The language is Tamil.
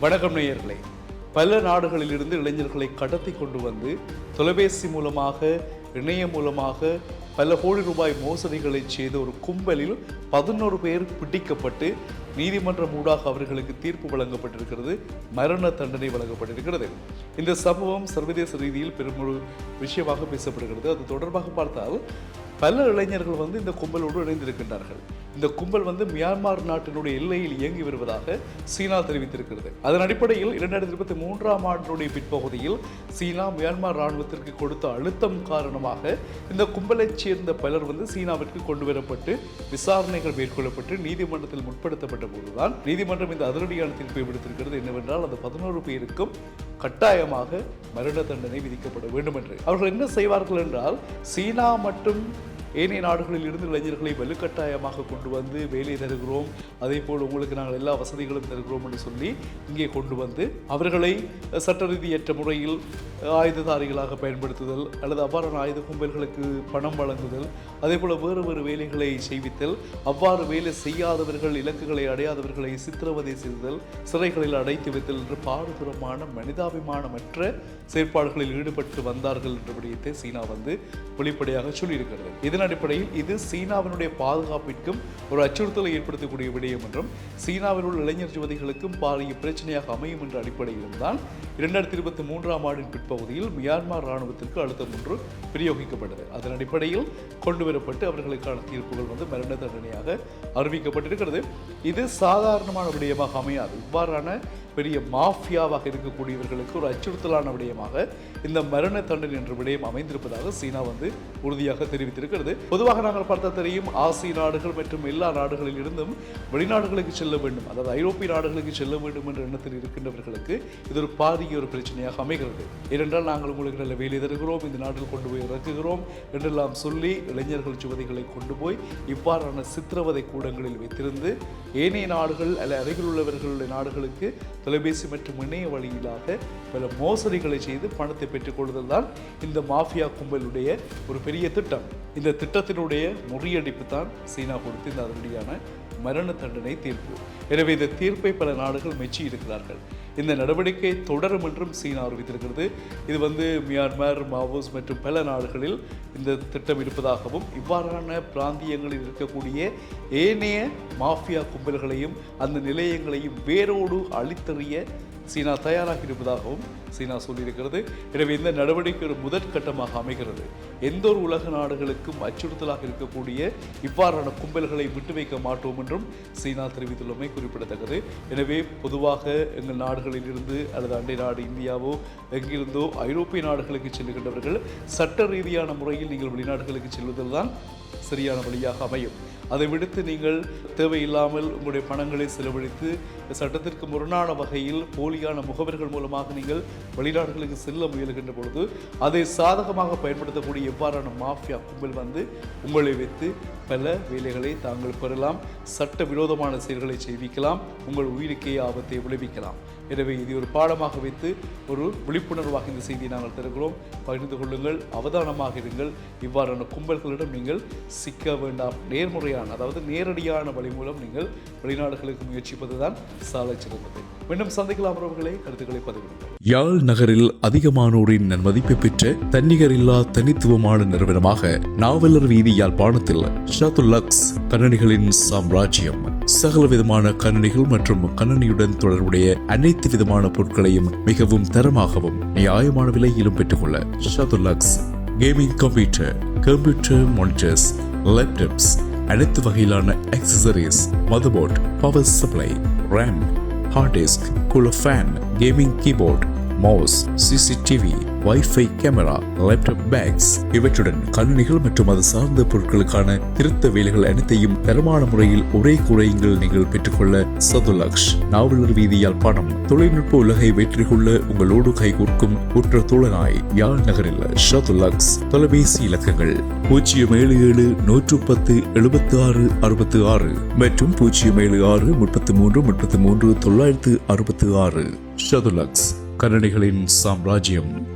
வணக்கம் நேயர்களே. பல நாடுகளிலிருந்து இளைஞர்களை கடத்தி கொண்டு வந்து தொலைபேசி மூலமாக இணையம் மூலமாக பல கோடி ரூபாய் மோசடிகளை செய்த ஒரு கும்பலில் பதினோரு பேர் பிடிக்கப்பட்டு நீதிமன்றம் ஊடாக அவர்களுக்கு தீர்ப்பு வழங்கப்பட்டிருக்கிறது மரண தண்டனை வழங்கப்பட்டிருக்கிறது. இந்த சம்பவம் சர்வதேச ரீதியில் பெரும் ஒரு விஷயமாக பேசப்படுகிறது. அது தொடர்பாக பார்த்தால் பல இளைஞர்கள் வந்து இந்த கும்பலோடு இணைந்திருக்கின்றார்கள். இந்த கும்பல் வந்து மியான்மர் நாட்டினுடைய எல்லையில் இயங்கி வருவதாக சீனா தெரிவித்திருக்கிறது. அதன் அடிப்படையில் இரண்டாயிரத்தி இருபத்தி மூன்றாம் ஆண்டினுடைய பிற்பகுதியில் சீனா மியான்மர் ராணுவத்திற்கு கொடுத்த அழுத்தம் காரணமாக இந்த கும்பலைச் சேர்ந்த பலர் வந்து சீனாவிற்கு கொண்டு வரப்பட்டு விசாரணைகள் மேற்கொள்ளப்பட்டு நீதிமன்றத்தில் முற்படுத்தப்பட்ட போதுதான் நீதிமன்றம் இந்த அதிரடியான தீர்ப்பை விடுத்திருக்கிறது என்னவென்றால் அந்த பதினோரு பேருக்கும் கட்டாயமாக மரண தண்டனை விதிக்கப்பட வேண்டும் என்று அவர்கள் என்ன செய்வார்கள் என்றால் சீனா மற்றும் ஏனைய நாடுகளில் இருந்து இளைஞர்களை வலுக்கட்டாயமாக கொண்டு வந்து வேலை தருகிறோம். அதே போல் உங்களுக்கு நாங்கள் எல்லா வசதிகளும் தருகிறோம் என்று சொல்லி இங்கே கொண்டு வந்து அவர்களை சட்ட ரீதியற்ற முறையில் ஆயுததாரிகளாக பயன்படுத்துதல் அல்லது அவ்வாறான ஆயுத கும்பல்களுக்கு பணம் வழங்குதல் அதே போல் வேறு வேறு வேலைகளை செய்வித்தல் அவ்வாறு வேலை செய்யாதவர்கள் இலக்குகளை அடையாதவர்களை சித்திரவதை செய்தல் சிறைகளில் அடைத்து வைத்தல் என்று பாடுபுறமான மனிதாபிமானமற்ற செயற்பாடுகளில் ஈடுபட்டு வந்தார்கள் என்ற விடயத்தை சீனா வந்து வெளிப்படையாக சொல்லியிருக்கிறது. இதனால் அடிப்படையில் இது சீனாவினுடைய பாதுகாப்பிற்கும் ஒரு அச்சுறுத்தலை ஏற்படுத்தக்கூடிய விடயம் என்றும் சீனாவில் உள்ள இளைஞர் யுவதிகளுக்கும் பாரிய பிரச்சனையாக அமையும் என்ற அடிப்படையிலும் தான் இரண்டாயிரத்தி இருபத்தி மூன்றாம் ஆண்டின் பிற்பகுதியில் மியான்மர் ராணுவத்திற்கு அழுத்தம் ஒன்று பிரயோகிக்கப்பட்டது. அதன் அடிப்படையில் கொண்டு வரப்பட்டு அவர்களுக்கான தீர்ப்புகள் வந்து மரண தண்டனையாக அறிவிக்கப்பட்டிருக்கிறது. இது சாதாரணமான விடயமாக அமையாது. இவ்வாறான பெரிய மாஃபியாவாக இருக்கக்கூடியவர்களுக்கு ஒரு அச்சுறுத்தலான விடயமாக இந்த மரண தண்டனை என்ற விடயம் அமைந்திருப்பதாக சீனா வந்து உறுதியாக தெரிவித்திருக்கிறது. பொதுவாக நாங்கள் பார்த்த தெரியும் ஆசிய நாடுகள் மற்றும் எல்லா நாடுகளில் இருந்தும் வெளிநாடுகளுக்கு செல்ல வேண்டும் அதாவது ஐரோப்பிய நாடுகளுக்கு செல்ல வேண்டும் என்ற எண்ணத்தில் இருக்கின்றவர்களுக்கு இது ஒரு பாரிய ஒரு பிரச்சனையாக அமைகிறது. ஏனென்றால் நாங்கள் உங்களுக்கு நல்ல வேலை தருகிறோம் இந்த நாட்டில் கொண்டு போய் இறக்குகிறோம் என்றெல்லாம் சொல்லி இளைஞர்கள் சுவதிகளை கொண்டு போய் இவ்வாறான சித்திரவதை கூடங்களில் வைத்திருந்து ஏனைய நாடுகள் அல்ல அருகில் உள்ளவர்களுடைய நாடுகளுக்கு தொலைபேசி மற்றும் இணைய வழியிலாக பல மோசடிகளை செய்து பணத்தை பெற்றுக்கொள்வதுதான் இந்த மாஃபியா கும்பலுடைய ஒரு பெரிய திட்டம். இந்த திட்டத்தினுடைய முறியடிப்பு தான் சீனா கொடுத்து இந்த அதிரடியான மரண தண்டனை தீர்ப்பு. எனவே இந்த தீர்ப்பை பல நாடுகள் மெச்சி இருக்கிறார்கள். இந்த நடவடிக்கை தொடரும் என்றும் சீனா அறிவித்திருக்கிறது. இது வந்து மியான்மர் மாவோஸ் மற்றும் பல நாடுகளில் இந்த திட்டம் இருப்பதாகவும் இவ்வாறான பிராந்தியங்களில் இருக்கக்கூடிய ஏனைய மாஃபியா கும்பல்களையும் அந்த நிலையங்களையும் வேரோடு அழித்தறிய சீனா தயாராக இருப்பதாகவும் சீனா சொல்லியிருக்கிறது. எனவே இந்த நடவடிக்கை ஒரு முதற்கட்டமாக அமைகிறது. எந்த ஒரு உலக நாடுகளுக்கும் அச்சுறுத்தலாக இருக்கக்கூடிய இவ்வாறான கும்பல்களை விட்டு வைக்க மாட்டோம் என்றும் சீனா தெரிவித்துள்ளமை குறிப்பிடத்தக்கது. எனவே பொதுவாக எங்கள் நாடுகளில் இருந்து அல்லது அண்டை நாடு இந்தியாவோ எங்கிருந்தோ ஐரோப்பிய நாடுகளுக்கு செல்லுகின்றவர்கள் சட்ட ரீதியான முறையில் நீங்கள் வெளிநாடுகளுக்கு செல்வதில் தான் சரியான வழியாக அமையும். அதை விடுத்து நீங்கள் தேவையில்லாமல் உங்களுடைய பணங்களை செலவழித்து சட்டத்திற்கு முரணான வகையில் போலியான முகவர்கள் மூலமாக நீங்கள் வெளிநாடுகளுக்கு செல்ல முயலுகின்ற பொழுது அதை சாதகமாக பயன்படுத்தக்கூடிய எவ்வாறான மாஃபியா கும்பல் வந்து உங்களை வைத்து பல வேலைகளை தாங்கள் பெறலாம் சட்ட விரோதமான செயல்களை செய்விக்கலாம் உங்கள் உயிருக்கே ஆபத்தை விளைவிக்கலாம். எனவே இது ஒரு பாடமாக வைத்து ஒரு விழிப்புணர்வாக இந்த செய்தியை நாங்கள் தருகிறோம். பகிர்ந்து கொள்ளுங்கள் அவதானமாக இருங்கள். இவ்வாறான கும்பல்களிடம் நீங்கள் சிக்க வேண்டாம். நேர்முறையான அதாவது நேரடியான வழி மூலம் நீங்கள் வெளிநாடுகளுக்கு முயற்சிப்பதுதான் சாலை சிறந்தது. மீண்டும் சந்திக்கலாம் உறவுகளை கருத்துக்களை பதிவிடுங்கள். யாழ் நகரில் அதிகமானோரின் நன்மதிப்பை பெற்ற தன்னிகரில்லா தனித்துவமான நிறுவனமாக நாவலர் வீதி யாழ்ப்பாணத்தில் ஷாத்துல்லக்ஸ் கணனிகளின் சாம்ராஜ்யம். சகல விதமான கணனிகள் மற்றும் கணனியுடன் தொடர்புடைய அனைத்து விதமான பொருட்களையும் மிகவும் தரமாகவும் நியாயமான விலையிலும் பெற்றுக்கொள்ள ஷாத்துல்லக்ஸ் gaming computer computer monitors laptops அனைத்து வகையிலான accessories motherboard power supply RAM hard disk, cooler fan, gaming keyboard, mouse CCTV WiFi camera laptop bags இவற்றுடன் கணினிகள் மற்றும் அது சார்ந்த பொருட்களுக்கான திருத்த வேலைகள் அனைத்தையும் தரமான முறையில் ஒரே குறையுங்கள் நீங்கள் பெற்றுக்கொள்ள சதுலக்ஷ். நாவலர் வீதியால் பணம் தொழில்நுட்ப உலகை வெற்றி கொள்ள உங்களோடு கைகோர்க்கும் உற்ற தோழனாய் யாழ் நகரில் ஷதுலக்ஸ் தொலைபேசி இலக்கங்கள் பூஜ்ஜியம் ஏழு ஏழு நூற்று பத்து எழுபத்தி ஆறு அறுபத்தி ஆறு மற்றும் பூஜ்ஜியம் ஏழு ஆறு முப்பத்தி மூன்று முப்பத்தி மூன்று தொள்ளாயிரத்து அறுபத்தி ஆறு. ஷதுலக்ஸ் கன்னடிகளின் சாம்ராஜ்யம்.